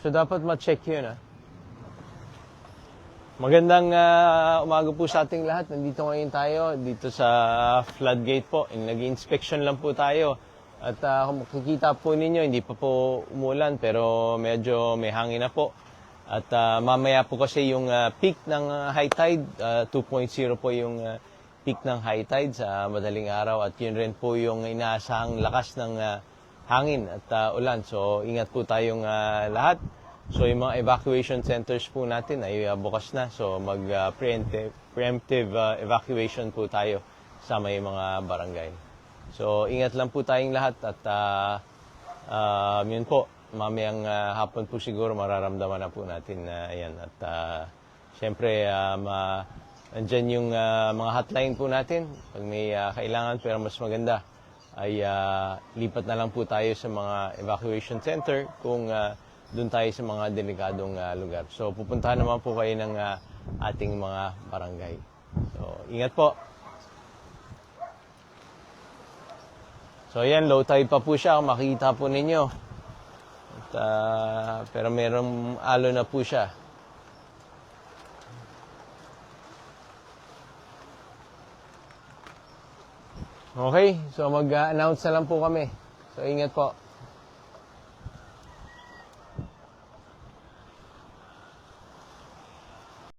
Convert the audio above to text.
So dapat ma-check yun ah. Magandang ah, umaga po sa ating lahat. Nandito ngayon tayo dito sa floodgate po. Nag-inspection lang po tayo. At ah, kung makikita po ninyo, hindi pa po umulan pero medyo may hangin na po. At ah, mamaya po kasi yung ah, peak ng ah, high tide, ah, 2.0 po yung ah, peak ng high tide sa madaling araw. At yun rin po yung inaasahang lakas ng ah, hangin at ah, ulan. So ingat po tayong ah, lahat. So yung mga evacuation centers po natin ay uh, bukas na. So mag uh, preemptive, uh, evacuation po tayo sa may mga barangay. So ingat lang po tayong lahat at uh, uh, yun po, mamayang uh, hapon po siguro mararamdaman na po natin na ayan. At uh, syempre, um, uh, andyan yung uh, mga hotline po natin. Pag may uh, kailangan pero mas maganda ay uh, lipat na lang po tayo sa mga evacuation center kung uh, doon tayo sa mga delikadong uh, lugar. So pupuntahan naman po kayo ng uh, ating mga barangay. So ingat po. So ayan, low tide pa po siya. Makikita po ninyo. At, uh, pero merong alo na po siya. Okay, so mag-announce na lang po kami. So ingat po.